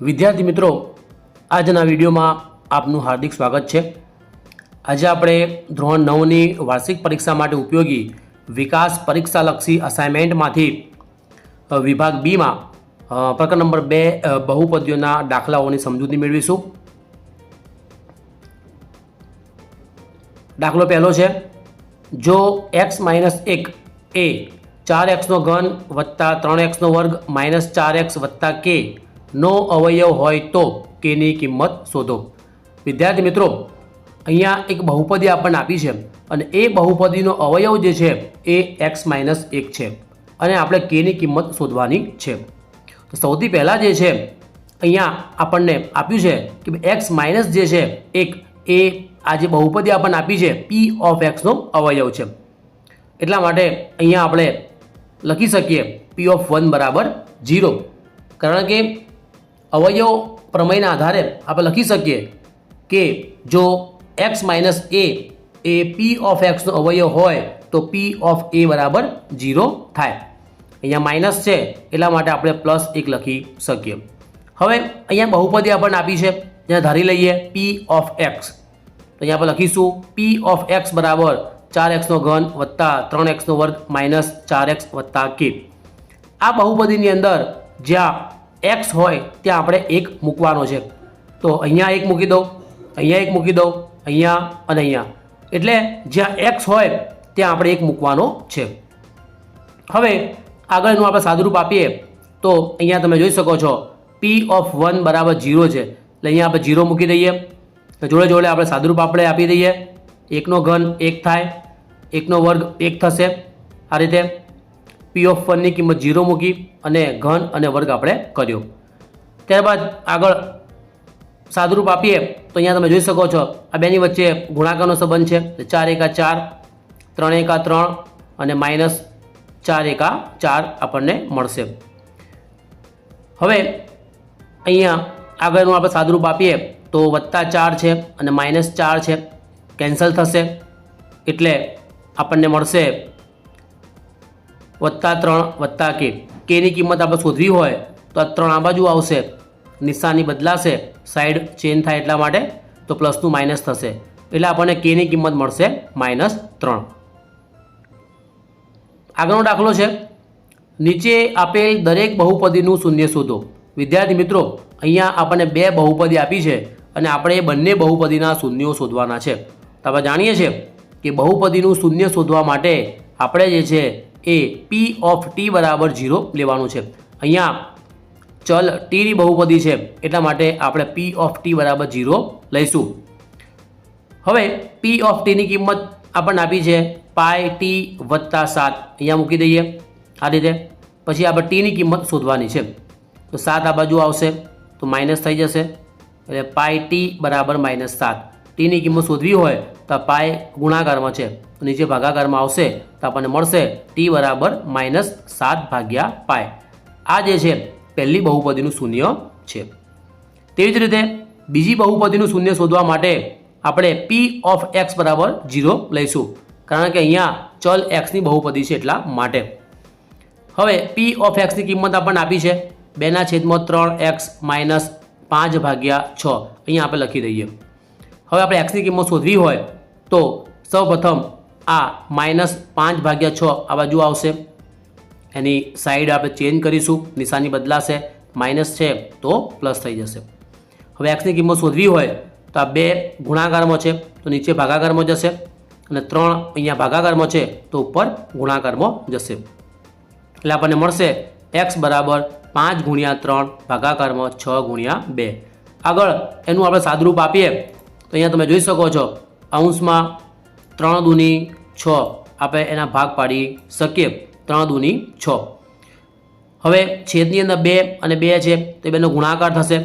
વિદ્યાર્થી મિત્રો, આજના વિડીયોમાં આપનું હાર્દિક સ્વાગત છે. આજે આપણે ધોરણ નવની વાર્ષિક પરીક્ષા માટે ઉપયોગી વિકાસ પરીક્ષાલક્ષી અસાઇનમેન્ટમાંથી વિભાગ બીમાં પ્રકરણ નંબર બે બહુપદીઓના દાખલાઓની સમજૂતી મેળવીશું. દાખલો પહેલો છે, જો એક્સ માઇનસ એક એ ચાર એક્સનો ઘન વત્તા ત્રણ એક્સનો વર્ગ માઇનસ ચાર એક્સ વત્તા કે નો અવયવ હોય તો કેની કિંમત શોધો. વિદ્યાર્થી મિત્રો, અહીંયા એક બહુપદી આપણને આપી છે અને એ બહુપદીનો અવયવ જે છે એ એક્સ માઇનસ એક છે અને આપણે કેની કિંમત શોધવાની છે. તો સૌથી પહેલાં જે છે, અહીંયા આપણને આપ્યું છે કે એક્સ માઇનસ જે છે એક, એ આ જે બહુપદી આપણને આપી છે, પી ઓફ એક્સનો અવયવ છે. એટલા માટે અહીંયા આપણે લખી શકીએ, પી ઓફ વન બરાબર ઝીરો. કારણ કે અવયવ પ્રમેયના આધારે આપણે લખી શકીએ કે જો એક્સ માઇનસ એ એ પી ઓફ એક્સનો અવયવ હોય તો પી ઓફ એ બરાબર ઝીરો થાય. અહીંયા માઇનસ છે, એટલા માટે આપણે પ્લસ એક લખી શકીએ. હવે અહીંયા બહુપદી આપણને આપી છે જ્યાં ધારી લઈએ પી ઓફ એક્સ અહીંયા આપણે લખીશું પી ઓફ એક્સ બરાબર ચાર એક્સનો ઘન વત્તા ત્રણ એક્સનો વર્ગ માઇનસ ચાર એક્સ વત્તા કે આ બહુપદીની અંદર જ્યાં એક્સ હોય, ત્યાં આપણે એક મૂકવાનો છે. તો અહીંયા એક મૂકી દઉં, અહીંયા એક મૂકી દઉં, અહીંયા અને અહીંયા. એટલે જ્યાં એક્સ હોય, ત્યાં આપણે એક મૂકવાનો છે. હવે આગળનું આપણે સાદુરૂપ આપીએ, તો અહીંયા તમે જોઈ શકો છો પી ઓફ વન બરાબર જીરો છે. એટલે અહીંયા આપણે જીરો મૂકી દઈએ. જોડે જોડે આપણે સાદુરૂપ આપણે આપી દઈએ. એકનો ઘન એક થાય, એકનો વર્ગ એક થશે. આ રીતે પી ઓફ વનની કિંમત ઝીરો મૂકી અને ઘન અને વર્ગ આપણે કર્યો. ત્યારબાદ આગળ સાદુરૂપ આપીએ, તો અહીંયા તમે જોઈ શકો છો, આ બેની વચ્ચે ગુણાકારનો સંબંધ છે ચાર એકા ચાર, ત્રણ એકા ત્રણ અને માઇનસ ચાર એકા ચાર આપણને મળશે. હવે અહીંયા આગળનું આપણે સાદુરૂપ આપીએ, તો વત્તા ચાર છે અને માઇનસ ચાર છે, કેન્સલ થશે, એટલે આપણને મળશે વત્તા ત્રણ વત્તા કે. કેની કિંમત આપણે શોધવી હોય તો આ ત્રણ આ બાજુ આવશે. નિશાની બદલાશે. સાઈડ ચેન્જ થાય એટલા માટે તો પ્લસનું માઇનસ થશે. એટલે આપણને કેની કિંમત મળશે માઇનસ ત્રણ. આગળનો દાખલો છે. નીચે આપેલ દરેક બહુપદીનું શૂન્ય શોધો. વિદ્યાર્થી મિત્રો, અહીંયા આપણને બે બહુપદી આપી છે અને આપણે એ બંને બહુપદીના શૂન્યો શોધવાના છે. તો આપણે જાણીએ છીએ કે બહુપદીનું શૂન્ય શોધવા માટે આપણે જે છે એ પી ઓફ ટી બરાબર ઝીરો લેવાનું છે. અહીંયા ચલ ટીની બહુપદી છે, એટલા માટે આપણે પી ઓફ ટી બરાબર ઝીરો લઈશું. હવે પી ઓફ ટીની કિંમત આપણને આપી છે પાય ટી વત્તા સાત. અહીંયા મૂકી દઈએ આ રીતે. પછી આપણે ટીની કિંમત શોધવાની છે. તો સાત આ બાજુ આવશે, તો માઇનસ થઈ જશે. એટલે પાય ટી બરાબર માઇનસ સાત. ટીની કિંમત શોધવી હોય તો પાય ગુણાકારમાં છે. નીચે ભાગાકારમાં આવશે તો આપણને મળશે ટી બરાબર માઇનસ સાત ભાગ્યા પાય. આ જે છે, પહેલી બહુપદીનું શૂન્ય છે. તેવી જ રીતે બીજી બહુપદીનું શૂન્ય શોધવા માટે આપણે પી ઓફ એક્સ બરાબર ઝીરો લઈશું. કારણ કે અહીંયા ચલ એક્સની બહુપદી છે એટલા માટે. હવે પી ઓફ એક્સની કિંમત આપણને આપી છે. બેના છેદમાં ત્રણ એક્સ માઇનસ પાંચ ભાગ્યા છ. અહીંયા આપણે લખી દઈએ. હવે આપણે એક્સની કિંમત શોધવી હોય તો સૌપ્રથમ આ માઇનસ પાંચ ભાગ્યા છ આ બાજુ આવશે. એની સાઈડ આપણે ચેન્જ કરીશું, નિશાની બદલાશે માઇનસ છે તો પ્લસ થઈ જશે. હવે એક્સની કિંમત શોધવી હોય તો આ બે ગુણાકારમાં છે તો નીચે ભાગાકારમાં જશે અને ત્રણ અહીંયા ભાગાકારમાં છે તો ઉપર ગુણાકારમાં જશે. એટલે આપણને મળશે એક્સ બરાબર પાંચ ગુણ્યા ત્રણ ભાગાકારમાં છ ગુણ્યા બે. આગળ એનું આપણે સાદરૂપ આપીએ તો અહીંયા તમે જોઈ શકો છો, અંશમાં ત્રણ દૂની છ. આપણે એના ભાગ પાડી શકીએ. ત્રણ દૂની છ. હવે છેદની અંદર બે અને બે છે, તો બેનો ગુણાકાર થશે.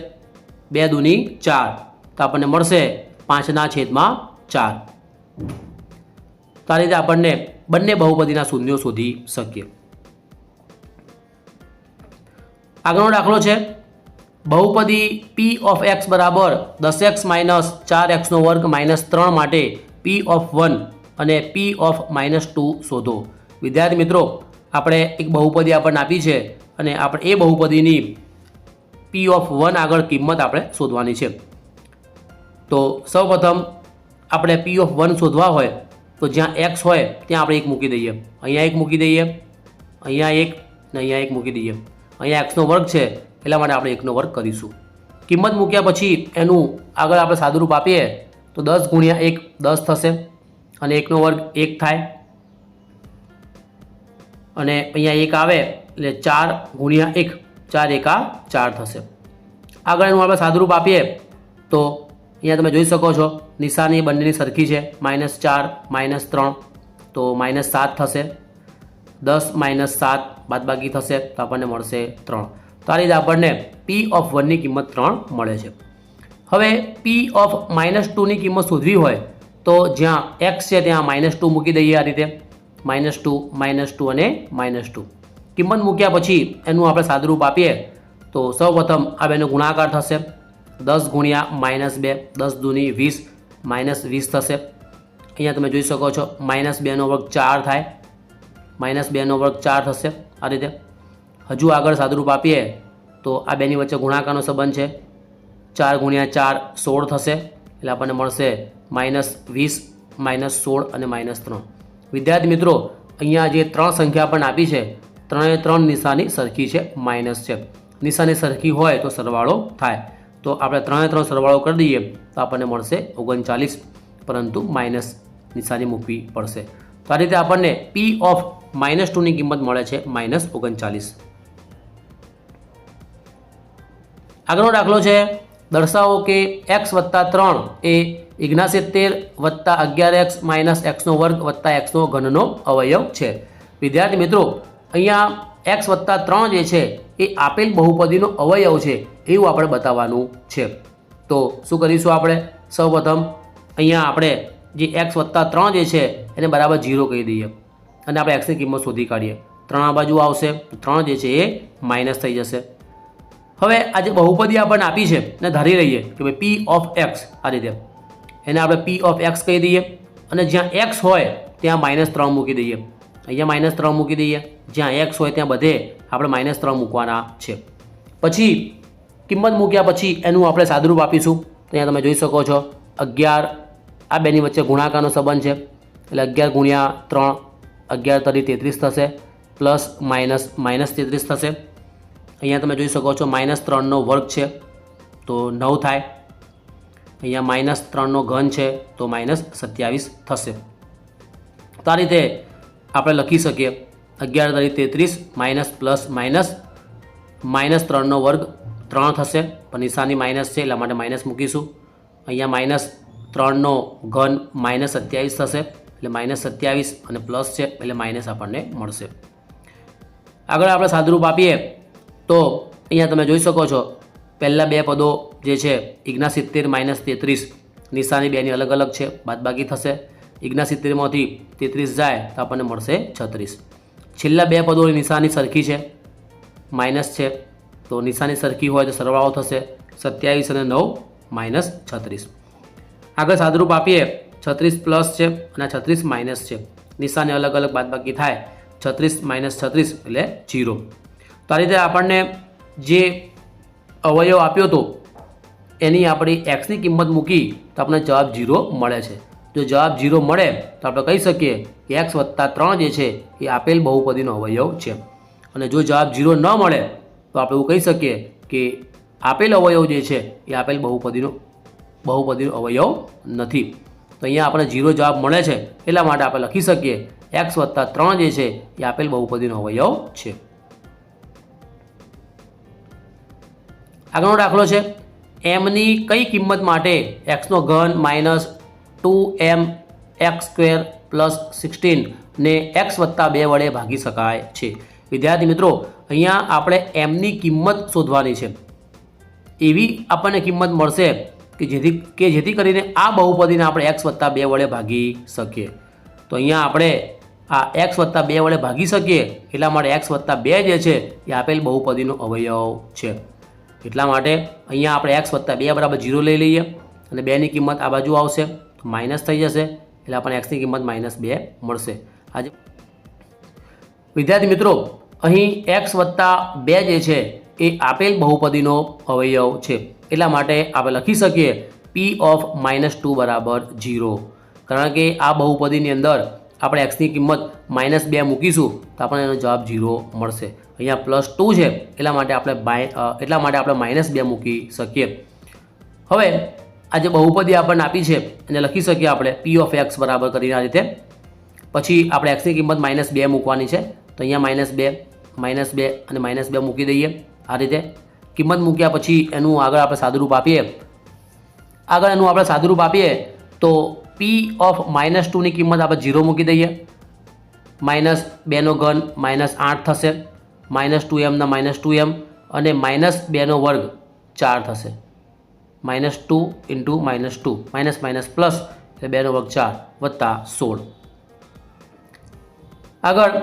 બે દૂની ચાર. તો આપણને મળશે પાંચના છેદમાં ચાર. તો આ રીતે આપણને બંને બહુપદીના શૂન્યો શોધી શકીએ. આગળનો દાખલો છે બહુપદી પી ઓફ એક્સ બરાબર દસ એક્સ માઇનસ ચાર એક્સનો વર્ગ માઇનસ ત્રણ માટે પી ઓફ વન અને પી ઓફ માઇનસ ટુ શોધો. વિદ્યાર્થી મિત્રો, આપણે એક બહુપદી આપણને આપી છે અને આપણે એ બહુપદીની પી ઓફ વન આગળ કિંમત આપણે શોધવાની છે. તો સૌપ્રથમ આપણે પી ઓફ વન શોધવા હોય, તો જ્યાં એક્સ હોય ત્યાં આપણે એક મૂકી દઈએ. અહીંયા એક મૂકી દઈએ, અહીંયા એક ને અહીંયા એક મૂકી દઈએ. અહીંયા એક્સનો વર્ગ છે એટલા માટે આપણે એકનો વર્ગ કરીશું. કિંમત મૂક્યા પછી એનું આગળ આપણે સાદુરૂપ આપીએ તો દસ ગુણ્યા એક દસ થશે અને એકનો વર્ગ એક થાય. અને અહીંયા એક આવે એટલે ચાર ગુણ્યા એક, ચાર એકા ચાર થશે. આગળ એનું આપણે સાદુરૂપ આપીએ તો અહીંયા તમે જોઈ શકો છો, નિશાની બંનેની સરખી છે. માઇનસ ચાર, માઇનસ ત્રણ, તો માઇનસ સાત થશે. દસ માઇનસ સાત બાદબાકી થશે તો આપણને મળશે ત્રણ. તો આ રીતે આપણને પી ઓફ વનની કિંમત ત્રણ મળે છે. હવે પી ઓફ માઇનસ ટુની કિંમત શોધવી હોય તો જ્યાં એક્સ છે ત્યાં માઇનસ ટુ મૂકી દઈએ આ રીતે. માઇનસ ટુ માઇનસ ટુ અને માઇનસ ટુ કિંમત મૂક્યા પછી એનું આપણે સાદુરૂપ આપીએ તો સૌપ્રથમ આ બેનો ગુણાકાર થશે. દસ ગુણ્યા માઇનસ બે, દસ દૂની વીસ માઇનસ વીસ થશે. અહીંયા તમે જોઈ શકો છો માઇનસ બેનો વર્ગ ચાર થાય. માઇનસ બેનો વર્ગ ચાર થશે આ રીતે. હજુ આગળ સાદુરૂપ આપીએ, તો આ બેની વચ્ચે ગુણાકારનો સંબંધ છે. ચાર ગુણ્યા ચાર સોળ થશે, એટલે આપણને મળશે માઇનસ વીસ, માઇનસ સોળ અને માઇનસ ત્રણ. વિદ્યાર્થી મિત્રો, અહીંયા જે ત્રણ સંખ્યા પણ આપી છે, ત્રણે ત્રણ નિશાની સરખી છે, માઇનસ છે. નિશાની સરખી હોય તો સરવાળો થાય. તો આપણે ત્રણે ત્રણ સરવાળો કરી દઈએ, તો આપણને મળશે ઓગણચાલીસ, પરંતુ માઇનસ નિશાની મૂકવી પડશે. તો આ રીતે આપણને પી ઓફ માઇનસ ટુની કિંમત મળે છે, માઇનસ ઓગણચાલીસ. આગળનો દાખલો છે. દર્શાવો કે એક્સ વત્તા ત્રણ એ ઇગ્નાસિત્તેર વત્તા અગિયાર એક્સ માઇનસ એક્સનો વર્ગ વત્તા એક્સનો ઘનનો અવયવ છે. વિદ્યાર્થી મિત્રો, અહીંયા એક્સ વત્તા ત્રણ જે છે એ આપેલ બહુપદીનો અવયવ છે એવું આપણે બતાવવાનું છે. તો શું કરીશું આપણે? સૌપ્રથમ અહીંયા આપણે જે એક્સ વત્તા ત્રણ જે છે એને બરાબર ઝીરો કહી દઈએ અને આપણે એક્સની કિંમત શોધી કાઢીએ. ત્રણ આ બાજુ આવશે, ત્રણ જે છે એ માઇનસ થઈ જશે. હવે આ જે બહુપદી આપણને આપી છે એને ધારી લઈએ કે ભાઈ પી ઓફ એક્સ આ રીતે. એને આપણે પી ઓફ એક્સ કહી દઈએ અને જ્યાં એક્સ હોય ત્યાં માઇનસ ત્રણ મૂકી દઈએ. અહીંયા માઇનસ ત્રણ મૂકી દઈએ. જ્યાં એક્સ હોય ત્યાં બધે આપણે માઇનસ ત્રણ મૂકવાના છે. પછી કિંમત મૂક્યા પછી એનું આપણે સાદુરૂપ આપીશું. તો અહીંયા તમે જોઈ શકો છો અગિયાર, આ બેની વચ્ચે ગુણાકારનો સંબંધ છે. એટલે અગિયાર ગુણ્યા ત્રણ અગિયાર તરી તેત્રીસ થશે. પ્લસ માઇનસ માઇનસ તેત્રીસ થશે. અહીંયા તમે જોઈ શકો છો માઇનસ ત્રણનો વર્ગ છે, તો નવ થાય. અહીંયા માઇનસ ત્રણનો ઘન છે, તો માઇનસ સત્યાવીસ થશે. તો આ રીતે આપણે લખી શકીએ. અગિયાર તારીખ તેત્રીસ, માઇનસ પ્લસ માઇનસ માઇનસ ત્રણનો વર્ગ ત્રણ થશે, પણ નિશાની માઇનસ છે, એટલા માટે માઇનસ મૂકીશું. અહીંયા માઇનસ ત્રણનો ઘન માઇનસ સત્યાવીસ થશે, એટલે માઇનસ સત્યાવીસ અને પ્લસ છે, એટલે માઇનસ આપણને મળશે. આગળ આપણે સાદુરૂપ આપીએ. તો અહીંયા તમે જોઈ શકો છો, પહેલાં બે પદો જે છે, ઇગ્ના સિત્તેર માઇનસ તેત્રીસ. નિશાની બેની અલગ અલગ છે, બાદબાકી થશે. ઇગ્ના સિત્તેરમાંથી તેત્રીસ જાય તો આપણને મળશે છત્રીસ. છેલ્લા બે પદોની નિશાની સરખી છે, માઇનસ છે. તો નિશાની સરખી હોય તો સરવાળો થશે સત્યાવીસ અને નવ માઇનસ છત્રીસ. આગળ સાદરૂપ આપીએ, છત્રીસ પ્લસ છે અને છત્રીસ માઇનસ છે. નિશાની અલગ અલગ બાદબાકી થાય, છત્રીસ માઇનસ છત્રીસ એટલે જીરો. તો આ રીતે આપણને જે અવયવ આપ્યો હતો, એની આપણી એક્સની કિંમત મૂકી તો આપણને જવાબ જીરો મળે છે. જો જવાબ જીરો મળે, તો આપણે કહી શકીએ કે એક્સ વત્તા ત્રણ જે છે, એ આપેલ બહુપદીનો અવયવ છે. અને જો જવાબ જીરો ન મળે, તો આપણે એવું કહી શકીએ કે આપેલ અવયવ જે છે, એ આપેલ બહુપદીનો બહુપદીનો અવયવ નથી. તો અહીંયા આપણે જીરો જવાબ મળે છે, એટલા માટે આપણે લખી શકીએ એક્સ વત્તા ત્રણ જે છે, એ આપેલ બહુપદીનો અવયવ છે. આગળનો દાખલો છે. એમની કઈ કિંમત માટે એક્સનો ઘન minus two m x square plus sixteen ને એક્સ વત્તા બે વડે ભાગી શકાય છે. વિદ્યાર્થી મિત્રો, અહીંયા આપણે એમની કિંમત શોધવાની છે. એવી આપણને કિંમત મળશે કે જેથી કે જેથી કરીને આ બહુપદીને આપણે એક્સ વત્તા બે વડે ભાગી શકીએ. તો અહીંયા આપણે આ એક્સ વત્તા બે વડે ભાગી શકીએ, એટલા માટે એક્સ વત્તા બે જે છે, એ આપેલ બહુપદીનો અવયવ છે. એટલા માટે અહીંયા આપણે એક્સ વત્તા બે બરાબર જીરો લઈ લઈએ અને બેની કિંમત આ બાજુ આવશે, તો માઇનસ થઈ જશે, એટલે આપણને એક્સની કિંમત માઇનસ બે મળશે. આજે વિદ્યાર્થી મિત્રો, અહીં એક્સ વત્તા બે જે છે, એ આપેલ બહુપદીનો અવયવ છે. એટલા માટે આપણે લખી શકીએ પી ઓફ માઇનસ ટુ બરાબર જીરો કારણ કે આ બહુપદીની અંદર આપણે એક્સની કિંમત માઇનસ બે મૂકીશું, તો આપણને એનો જવાબ જીરો મળશે. અહીંયા પ્લસ ટુ છે, એટલા માટે આપણે બાય એટલા માટે આપણે માઇનસ બે મૂકી શકીએ. હવે, આ જે બહુપદી આપણને આપી છે, એને લખી શકીએ આપણે પી ઓફ એક્સ બરાબર કરીને આ રીતે. પછી આપણે એક્સની કિંમત માઇનસ બે મૂકવાની છે, તો અહીંયા માઇનસ બે માઇનસ બે અને માઇનસ બે મૂકી દઈએ આ રીતે. કિંમત મૂક્યા પછી એનું આગળ આપણે સાદુરૂપ આપીએ. આગળ એનું આપણે સાદુરૂપ આપીએ તો પી ઓફ માઇનસ ટુની કિંમત આપણે ઝીરો મૂકી દઈએ. માઇનસ બેનો ઘન માઇનસ આઠ થશે. માઇનસ ટુ એમના માઇનસ ટુ એમ અને માઇનસ બેનો વર્ગ ચાર થશે. Minus two into minus two minus minus plus એટલે બેનો વર્ગ ચાર વત્તા સોળ. આગળ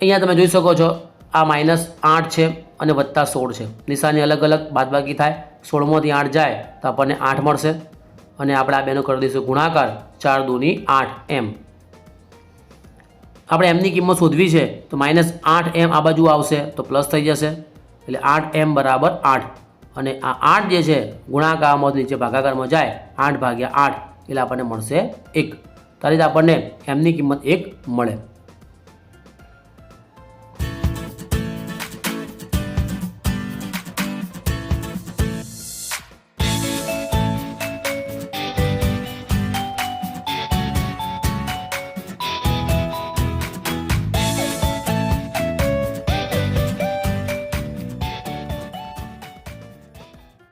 અહીંયા તમે જોઈ શકો છો, આ માઇનસ આઠ છે અને વત્તા સોળ છે. નિશાની અલગ અલગ, બાદબાકી થાય. સોળમાંથી આઠ જાય તો આપણને આઠ મળશે. અને આપણે આ બેનો કરી દઈશું ગુણાકાર ચાર દૂની આઠ એમ. આપણે એમની કિંમત શોધવી છે, તો માઇનસ આઠ એમ આ બાજુ આવશે, તો પ્લસ થઈ જશે. એટલે આઠ એમ બરાબર આઠ. અને આ આઠ જે છે, ગુણાકારમાં નીચે ભાગાકારમાં જાય, આઠ ભાગ્યા આઠ, એટલે આપણને મળશે એક. તારી આપણને એમની કિંમત એક મળે.